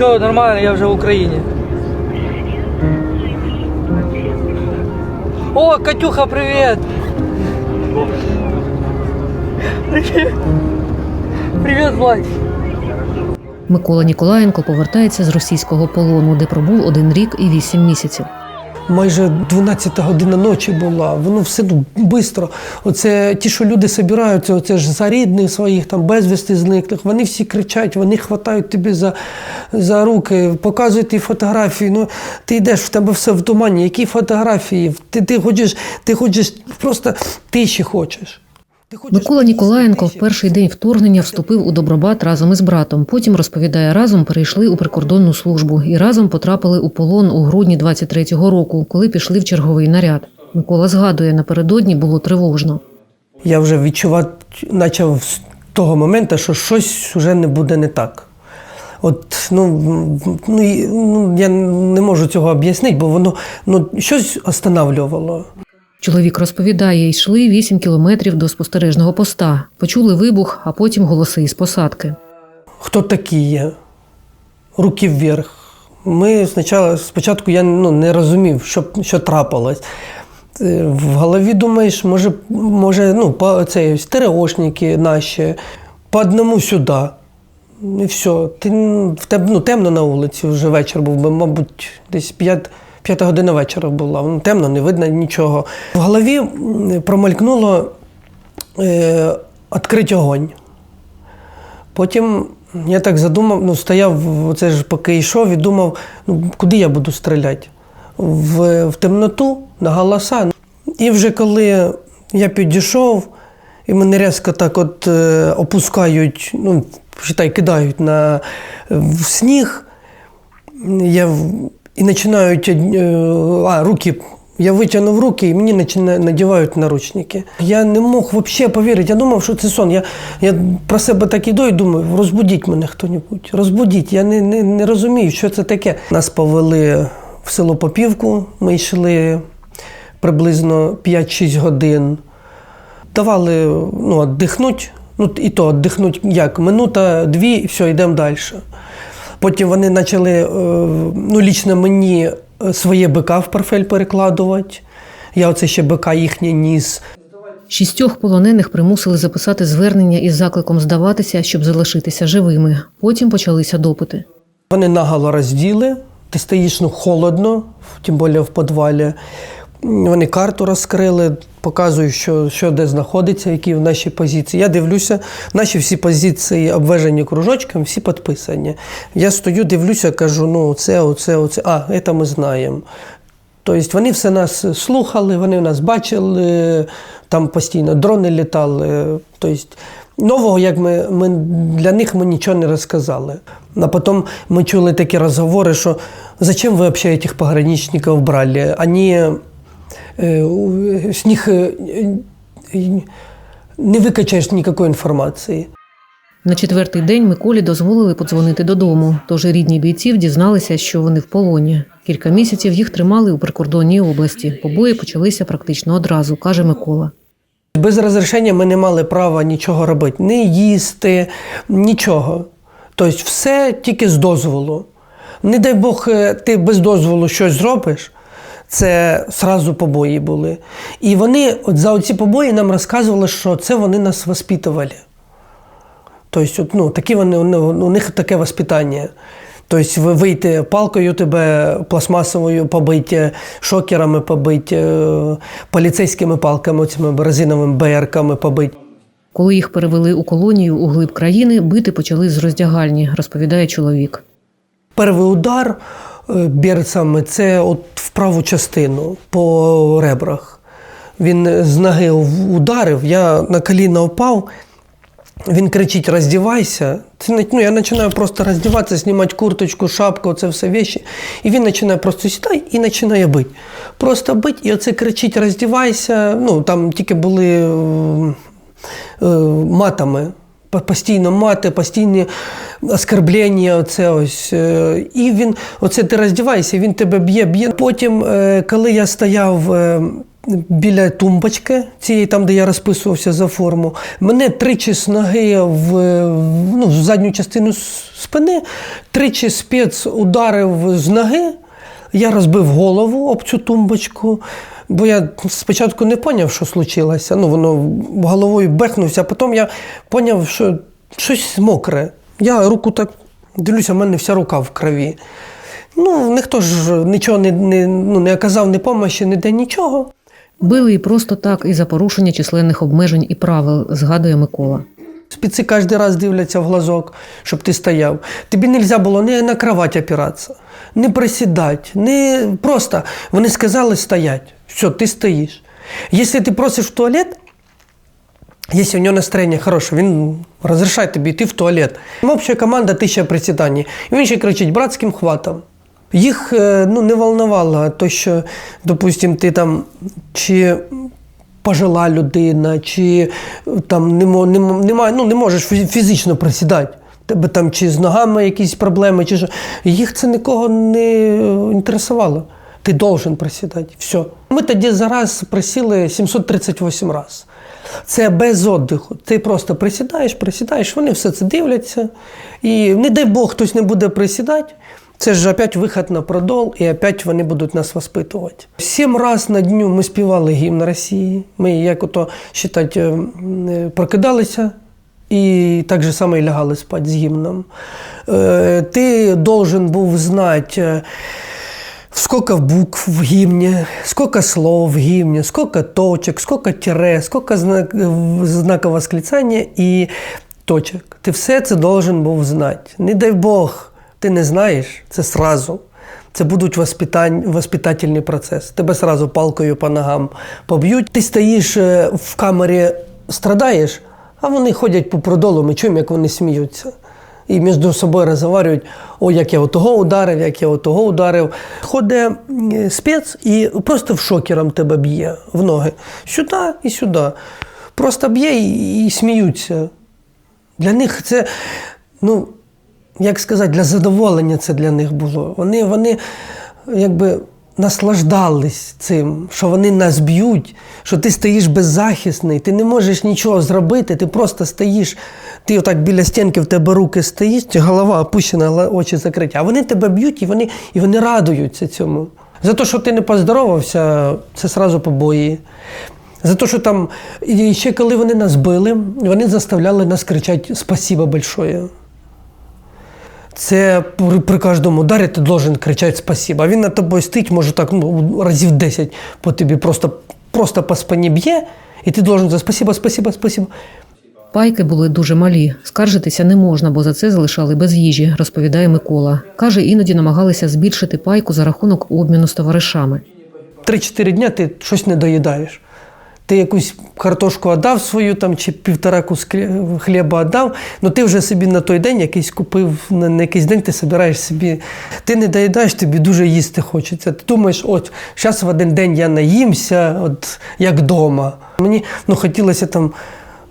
Нічого, нормально, я вже в Україні. О, Катюха, привіт! Привіт! Привіт! Микола Ніколаєнко повертається з російського полону, де пробув один рік і вісім місяців. Майже 12 година ночі була. Воно все ну, швидко. Оце ті, що люди збираються, оце ж за рідних своїх, там безвісти зниклих. Вони всі кричать, вони хватають тобі за, за руки, показують ті фотографії. Ну, ти йдеш, в тебе все в тумані. Які фотографії? Ти, ти хочеш, ти хочеш просто тиші хочеш. Микола Ніколаєнко в перший день вторгнення вступив у Добробат разом із братом. Потім розповідає, разом перейшли у прикордонну службу і разом потрапили у полон у грудні 23-го року, коли пішли в черговий наряд. Микола згадує, напередодні було тривожно. Я вже відчувати почав з того моменту, що щось вже не буде не так. От, ну, ну, ну, я не можу цього об'яснити, бо воно ну, щось останавливало. Чоловік розповідає, йшли 8 кілометрів до спостережного поста. Почули вибух, а потім голоси із посадки. Хто такі є? Руки вверх. Ми спочатку, спочатку я ну, не розумів, що, що трапилось. Е, В голові думаєш, може, може ну, це, стереошники наші, по одному сюди. І все. Ти, тебе, ну, темно на вулиці вже вечір був, мабуть, десь 5, п'ята година вечора була. Темно, не видно нічого. В голові промелькнуло е, огонь. Потім я так задумав, ну, стояв, це ж поки йшов і думав, ну, куди я буду стріляти? В, в темноту, на голоса. І вже коли я підійшов, і мене різко так от е, опускають, ну, считай, кидають на, в сніг, я, і починають е, а, руки. Я витягнув руки і мені надівають наручники. Я не мог взагалі повірити. Я думав, що це сон. Я, я про себе так іду і думаю, розбудіть мене хто-небудь, розбудіть. Я не, не, не розумію, що це таке. Нас повели в село Попівку. Ми йшли приблизно 5-6 годин. Давали ну, віддихнути. Ну, і то віддихнути як? Минута, дві, і все, йдемо далі. Потім вони почали, е, ну, лічно мені е, своє БК в портфель перекладувати. Я оце ще БК їхнє ніс. Шістьох полонених примусили записати звернення із закликом здаватися, щоб залишитися живими. Потім почалися допити. Вони наголо розділи, ти стоїш ну, холодно, тим більше в підвалі. Вони карту розкрили, показують, що, що де знаходиться, які в нашій позиції. Я дивлюся, наші всі позиції обвежені кружочком, всі підписані. Я стою, дивлюся, кажу, ну це, оце, оце. А, це ми знаємо. Тобто вони все нас слухали, вони нас бачили, там постійно дрони літали. Тобто нового, як ми, ми для них ми нічого не розказали. А потім ми чули такі розговори, що зачем ви взагалі цих пограничників брали? Вони е, з них е, е, не викачаєш ніякої інформації. На четвертий день Миколі дозволили подзвонити додому. Тож рідні бійців дізналися, що вони в полоні. Кілька місяців їх тримали у прикордонній області. Побої почалися практично одразу, каже Микола. Без розрішення ми не мали права нічого робити, не їсти, нічого. Тобто все тільки з дозволу. Не дай Бог, е, ти без дозволу щось зробиш, це зразу побої були. І вони от за ці побої нам розказували, що це вони нас воспитували. Тобто, ну, такі вони, ну, у них таке воспитання. Тобто ви вийти палкою тебе пластмасовою побиття, шокерами побиття, е, поліцейськими палками, цими резиновими БРками побиття. Коли їх перевели у колонію у глиб країни, бити почали з роздягальні, розповідає чоловік. Перший удар берцями це от в праву частину по ребрах. Він з ноги ударив, я на коліна впав. Він кричить: роздівайся. Це, ну, я починаю просто роздіватися, знімати курточку, шапку, це все вещі. І він починає просто сідати і починає бити. Просто бить, і оце кричить, роздівайся. Ну, там тільки були е, е, матами. По- Постійно мати, постійні оскорблення, оце ось. е, І він, оце ти роздіваєшся, він тебе б'є, б'є. Потім, е, коли я стояв е, біля тумбочки, цієї там, де я розписувався за форму. Мене тричі з ноги в, ну, в задню частину спини, тричі спец ударив з ноги. Я розбив голову об цю тумбочку, бо я спочатку не зрозумів, що случилося. Ну, воно головою бехнувся, а потім я зрозумів, що щось мокре. Я руку так дивлюся, в мене вся рука в крові. Ну, ніхто ж нічого не, не, ну, не оказав ні помощі, ніде нічого. Били і просто так, і за порушення численних обмежень і правил, згадує Микола. Спеці кожен раз дивляться в глазок, щоб ти стояв. Тобі не можна було не на кровать опиратися, не присідати, не просто. Вони сказали стоять. Все, ти стоїш. Якщо ти просиш в туалет, Якщо у нього настроєння хороше, він розрішає тобі йти в туалет. Обща команда тисяча присідань. І він ще кричить братським хватом. Їх е, ну, не волновало то, що, допустим, ти там чи пожила людина, чи там не, мо- немає, ну, не можеш фізично присідати. Тебе там чи з ногами якісь проблеми, чи що. Їх це нікого не е, інтересувало. Ти должен присідати. Все. Ми тоді зараз присіли 738 разів. Це без віддиху. Ти просто присідаєш, присідаєш, вони все це дивляться. І не дай Бог хтось не буде присідати. Це ж опять вихід на продол, і опять вони будуть нас воспитувати. Сім разів на дню ми співали гімн Росії. Ми, як ото считати, е, е, прокидалися і так же само і лягали спати з гімном. Е, Ти должен був знати. Сколько букв в гимне, сколько слов в гимне, сколько точек, сколько тире, сколько знак, знаков восклицання і точок. Ти все це должен був знати. Не дай Бог, ти не знаєш, це сразу. Це будуть воспитательний процес. Тебе сразу палкою по ногам поб'ють. Ти стоїш е, в камері, страдаєш, а вони ходять по продолу, ми як вони сміються. І між собою розговорюють, о, як я отого ударив, як я отого ударив. Ходить спец і просто в шокером тебе б'є в ноги. Сюди і сюди. Просто б'є і, і сміються. Для них це, ну, як сказати, для задоволення це для них було. Вони, вони якби наслаждались цим, що вони нас б'ють, що ти стоїш беззахисний, ти не можеш нічого зробити, ти просто стоїш, ти отак біля стінки в тебе руки стоїш, голова опущена, очі закриті, а вони тебе б'ють і вони, і вони радуються цьому. За те, що ти не поздоровався, це сразу побої. За те, що там, і ще коли вони нас били, вони заставляли нас кричати «Спасибо большое». Це при, при кожному ударі ти должен кричати спасибо. А він над тобою стоїть, може так ну, разів 10 по тобі просто, просто по спині б'є, і ти должен за спасибо, спасибо, спасибо. Пайки були дуже малі. Скаржитися не можна, бо за це залишали без їжі, розповідає Микола. Каже, іноді намагалися збільшити пайку за рахунок обміну з товаришами. 3-4 дня ти щось не доїдаєш. Ти якусь картошку віддав свою там, чи півтора куски хліба віддав, ну ти вже собі на той день якийсь купив, на, якийсь день ти збираєш собі. Ти не доїдаєш, тобі дуже їсти хочеться. Ти думаєш, от зараз в один день я наїмся, от як вдома. Мені ну, хотілося там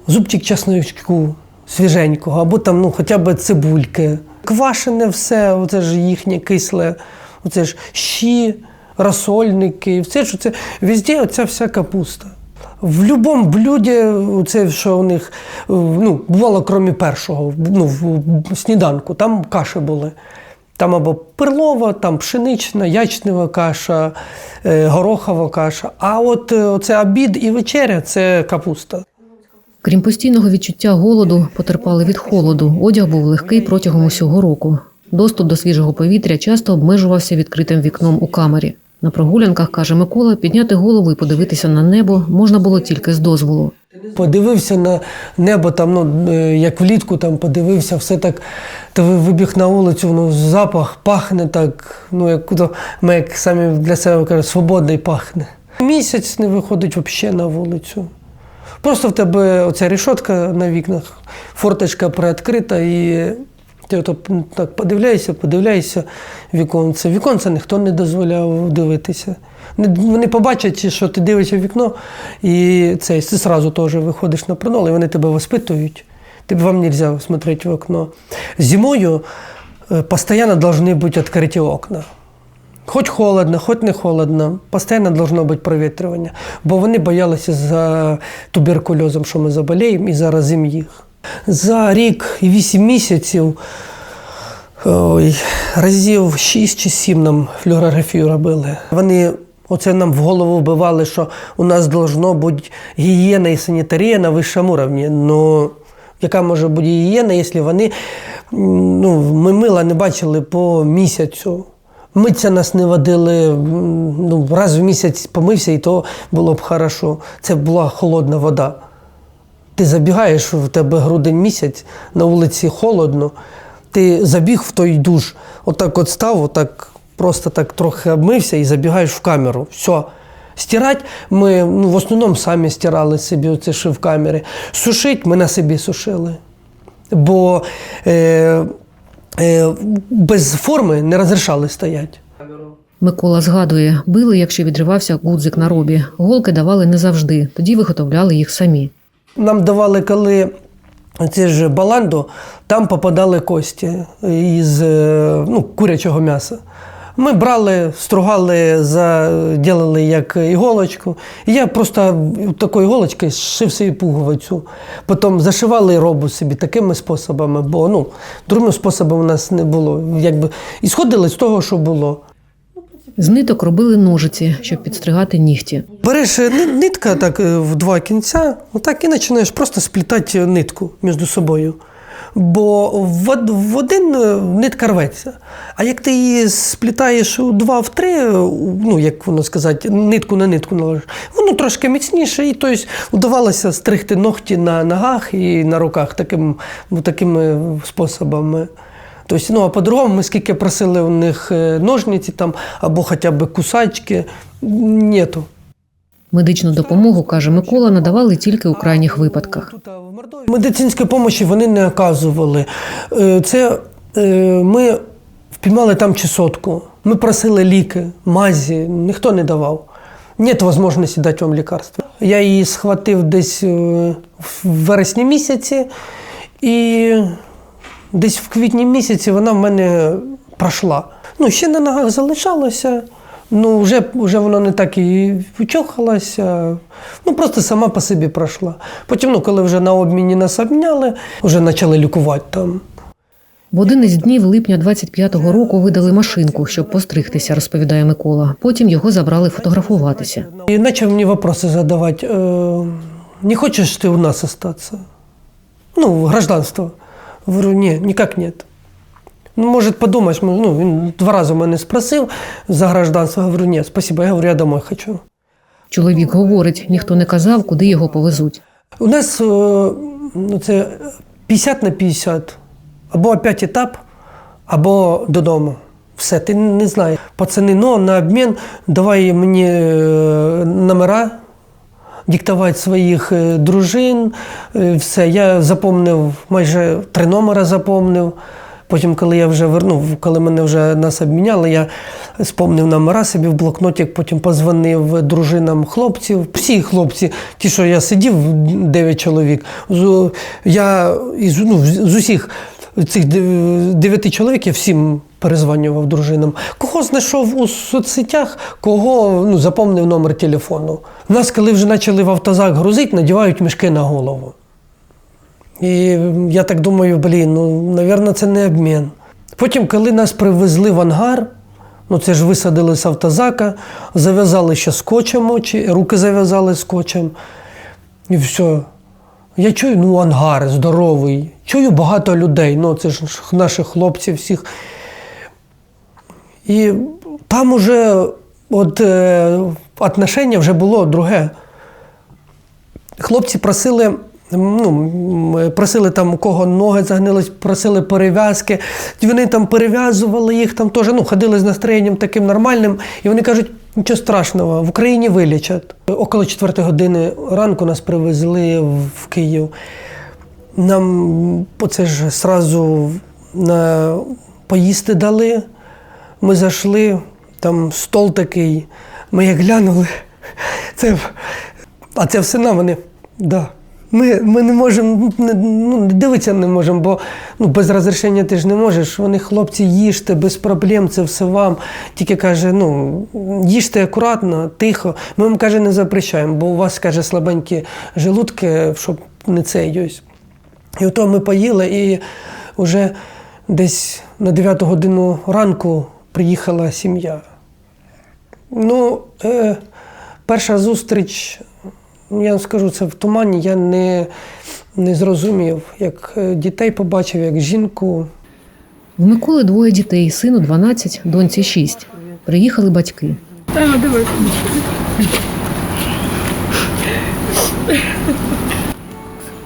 зубчик чесночку свіженького, або там ну, хоча б цибульки. Квашене все, оце ж їхнє кисле, оце ж щі, розсольники, все ж це везде оця вся капуста. В будь-якому блюді, це що у них ну, бувало, крім першого, ну, в сніданку, там каші були. Там або перлова, там пшенична, ячнева каша, е, горохова каша. А от е, оце обід і вечеря це капуста. Крім постійного відчуття голоду, потерпали від холоду. Одяг був легкий протягом усього року. Доступ до свіжого повітря часто обмежувався відкритим вікном у камері. На прогулянках, каже Микола, підняти голову і подивитися на небо можна було тільки з дозволу. Подивився на небо, там, ну, е, як влітку там подивився, все так, то вибіг на вулицю, ну, запах пахне так, ну, як ми як самі для себе кажемо, свободний пахне. Місяць не виходить взагалі на вулицю. Просто в тебе оця рішотка на вікнах, форточка приоткрита, і ти ото так подивляєшся, подивляєшся віконце. Віконце ніхто не дозволяв дивитися. Вони побачать, що ти дивишся в вікно, і це, ти одразу теж виходиш на пронол, і вони тебе воспитують. Тобі вам не можна смотрети в окно. Зимою е, постійно повинні бути відкриті окна. Хоч холодно, хоч не холодно, постійно должно бути провітрювання. Бо вони боялися за туберкульозом, що ми заболіємо, і заразимо їх. За рік і 8 місяців ой, разів 6 чи 7 нам флюорографію робили. Вони оце нам в голову вбивали, що у нас должно бути гігієна і санітарія на вищому рівні. Ну, яка може бути гігієна, якщо вони ну, ми мила не бачили по місяцю. Митися нас не водили, ну, раз в місяць помився, і то було б хорошо. Це була холодна вода. Ти забігаєш, в тебе грудень місяць, на вулиці холодно, ти забіг в той душ, отак от став, отак просто так трохи обмився і забігаєш в камеру. Все. Стирати ми ну, в основному самі стирали собі оце ще в камері. Сушить ми на собі сушили. Бо е, е, без форми не розрішали стояти. Микола згадує, били, якщо відривався гудзик на робі. Голки давали не завжди, тоді виготовляли їх самі. Нам давали, коли це ж баланду, там попадали кості із е, ну, курячого м'яса. Ми брали, стругали, заділили як іголочку. І я просто такою іголочкою зшив собі пуговицю. Потім зашивали робу собі такими способами, бо ну, другим способом у нас не було. Якби, і сходили з того, що було. З ниток робили ножиці, щоб підстригати нігті. Береш е, нитка так е, в два кінця, отак і починаєш просто сплітати нитку між собою. Бо в, один е, нитка рветься. А як ти її сплітаєш у два в три, ну як воно сказати, нитку на нитку наложиш, воно трошки міцніше, і тобто вдавалося стригти ногті на ногах і на руках таким, такими способами. Тобто, ну, а по-другому, ми скільки просили у них е, ножниці там, або хоча б кусачки, нету. Медичну допомогу, каже Микола, надавали тільки у крайніх випадках. Медицинської допомоги вони не оказували. Е, Це е, ми впіймали там чесотку. Ми просили ліки, мазі, ніхто не давав. Нет можливості дати вам лікарства. Я її схватив десь в вересні місяці, і десь в квітні місяці вона в мене пройшла. Ну, ще на ногах залишалося. Ну, вже, вже воно не так і чохалося. Ну, просто сама по собі пройшла. Потім, ну, коли вже на обміні нас обміняли, вже почали лікувати там. В один із днів липня 25-го року видали машинку, щоб постригтися, розповідає Микола. Потім його забрали фотографуватися. И начал мне вопросы задавать. Э, не хочешь ты у нас остаться? Ну, гражданство. Говорю, не, никак нет. Ну, может, подумаешь, ну, він два рази мене спросив за гражданство. Говорю, нет, спасибо, я говорю, я домой хочу. Чоловік говорить, ніхто не казав, куди його повезуть. У нас е, ну, це 50 на 50. Або опять етап, або додому. Все, ти не знаєш. Пацани, ну, на обмін давай мені е, номера, диктувати своїх е, дружин. Е, Все, я запомнив, майже три номера запомнив. Потім, коли я вже вернув, коли мене вже нас обміняли, я спомнив номера собі в блокнотик, потім позвонив дружинам хлопців. Всі хлопці, ті, що я сидів, 9 чоловік. Я із, ну, з усіх цих дев- дев'яти чоловік я всім перезвонював дружинам. Кого знайшов у соцсетях, кого ну, запомнив номер телефону. Нас, коли вже почали в автозак грузити, надівають мішки на голову. І я так думаю, блін, ну, навірно, це не обмін. Потім, коли нас привезли в ангар, ну це ж висадили з автозака, зав'язали ще скотчем очі, руки зав'язали скотчем. І все. Я чую, ну, ангар здоровий. Чую багато людей, ну це ж наших хлопців всіх. І там уже от, е, отношення вже було друге. Хлопці просили, ну, просили там, у кого ноги загнились, просили перев'язки. Вони там перев'язували їх, там теж ну, ходили з настроєнням таким нормальним. І вони кажуть, нічого страшного, в Україні вилічать. Около 4 години ранку нас привезли в Київ. Нам оце ж сразу на поїсти дали. Ми зайшли, там стол такий. Ми як глянули. Це, а це все на вони. Да, Ми, ми не можемо ну, дивитися не можемо, бо ну, без розрішення ти ж не можеш. Вони, хлопці, їжте без проблем, це все вам. Тільки каже, ну, їжте акуратно, тихо. Ми вам каже, не запрещаємо, бо у вас каже слабенькі желудки, щоб не це ось. І ото ми поїли, і вже десь на 9 годину ранку приїхала сім'я. Ну, е, перша зустріч, я вам скажу, це в тумані, я не, не зрозумів, як е, дітей побачив, як жінку. В Миколи двоє дітей, сину 12, доньці 6. Приїхали батьки.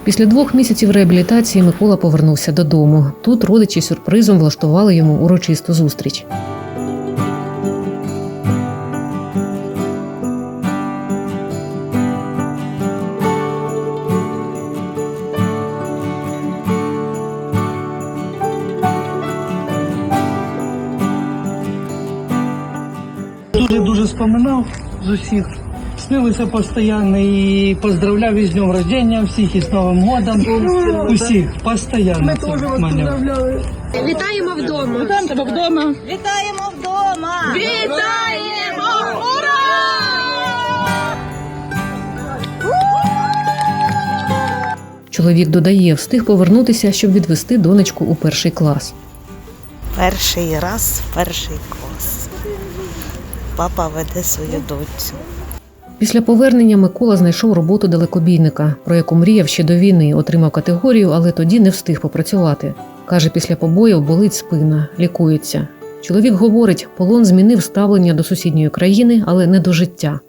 Після двох місяців реабілітації Микола повернувся додому. Тут родичі сюрпризом влаштували йому урочисту зустріч. Дуже дуже споминав з усіх. Снилися постійно і поздравляв із днем рождения всіх із Новим годом. Усіх постійно. Ми теж вас поздравляли. Вітаємо вдома. Вітаємо тебе вдома. Вітаємо вдома! Вітаємо! Ура! Чоловік додає, встиг повернутися, щоб відвести донечку у перший клас. Перший раз, перший клас. Папа веде свою доцю. Після повернення Микола знайшов роботу далекобійника, про яку мріяв ще до війни, отримав категорію, але тоді не встиг попрацювати. Каже, після побоїв болить спина, лікується. Чоловік говорить, полон змінив ставлення до сусідньої країни, але не до життя.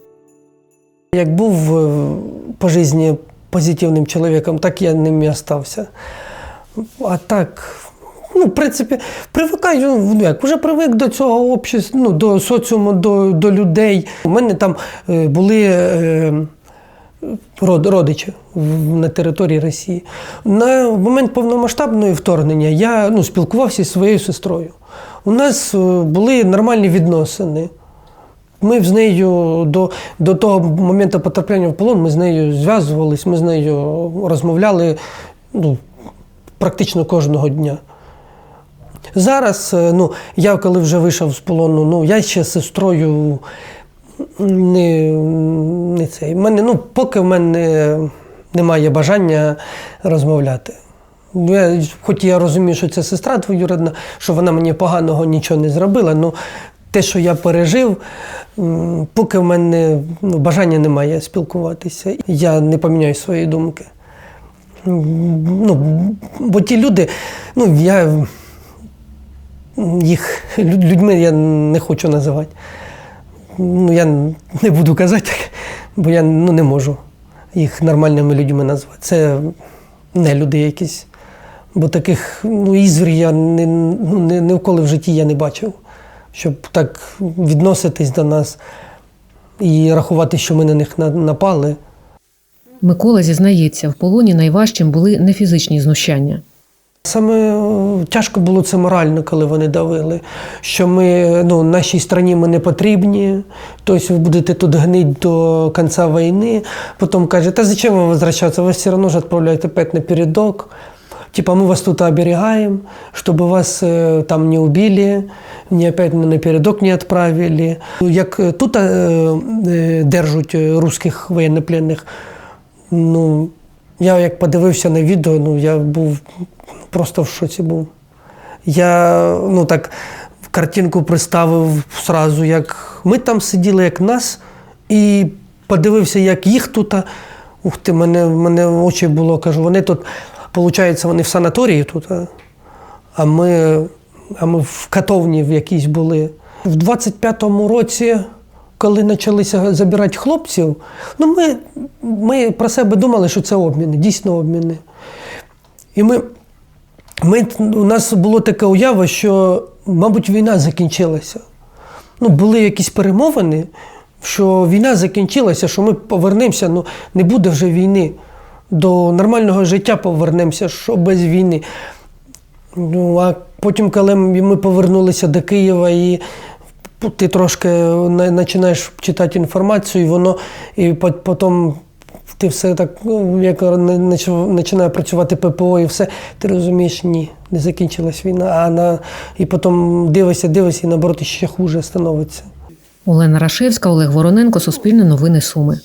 Як був е, по житті позитивним чоловіком, так я ним і остався. А так, ну, в принципі, привикаю, ну, як, вже привик до цього общества, ну, до соціуму, до, до людей. У мене там е, були е, родичі на території Росії. На момент повномасштабного вторгнення я ну, спілкувався зі своєю сестрою. У нас е, були нормальні відносини. Ми з нею до, до того моменту потрапляння в полон ми з нею зв'язувались, ми з нею розмовляли ну, практично кожного дня. Зараз, е, ну, я коли вже вийшов з полону, ну, я ще з сестрою не, не цей. Мене, ну, поки в мене немає бажання розмовляти. Я, хоч я розумію, що це сестра двоюродна, що вона мені поганого нічого не зробила, але те, що я пережив, поки в мене ну, бажання немає спілкуватися, я не поміняю свої думки. Ну, бо ті люди, ну, я їх людьми я не хочу називати. Ну, я не буду казати, бо я ну, не можу їх нормальними людьми назвати. Це не люди якісь. Бо таких ну, ізвір я не, ну, не, ніколи в житті я не бачив, щоб так відноситись до нас і рахувати, що ми на них напали. Микола зізнається, в полоні найважчим були не фізичні знущання. Саме е, тяжко було це морально, коли вони давили, що ми ну, нашій країні ми не потрібні, тобто ви будете тут гнити до кінця війни. Потім каже, та зачем вам возвращатися? Вас все одно ж відправляють опять на передок. Типа мы вас тут оберегаем, чтобы вас е, там не убили, не опять на передок не відправили. Як е, тут е, держать русських воєннопленних, ну, я як подивився на відео, ну я був просто в шоці був. Я ну так картинку представив сразу, як ми там сиділи, як нас, і подивився, як їх тут. Ух ти, мене, мене очі було, кажу, вони тут, виходить, вони в санаторії тут, а, ми, а ми в катовні в якійсь були. В 25-му році, коли почалися забирати хлопців, ну ми, ми про себе думали, що це обміни, дійсно обміни. І ми, ми, у нас було таке уява, що, мабуть, війна закінчилася. Ну, були якісь перемовини, що війна закінчилася, що ми повернемося, ну не буде вже війни. До нормального життя повернемося, що без війни. Ну, а потім, коли ми повернулися до Києва і ти трошки на- починаєш читати інформацію, і воно і потім ти все так, ну, як починає працювати ППО і все, ти розумієш, ні, не закінчилась війна, а на, і потім дивишся, дивишся, і наоборот ще хуже становиться. Олена Рашевська, Олег Вороненко, Суспільне новини Суми.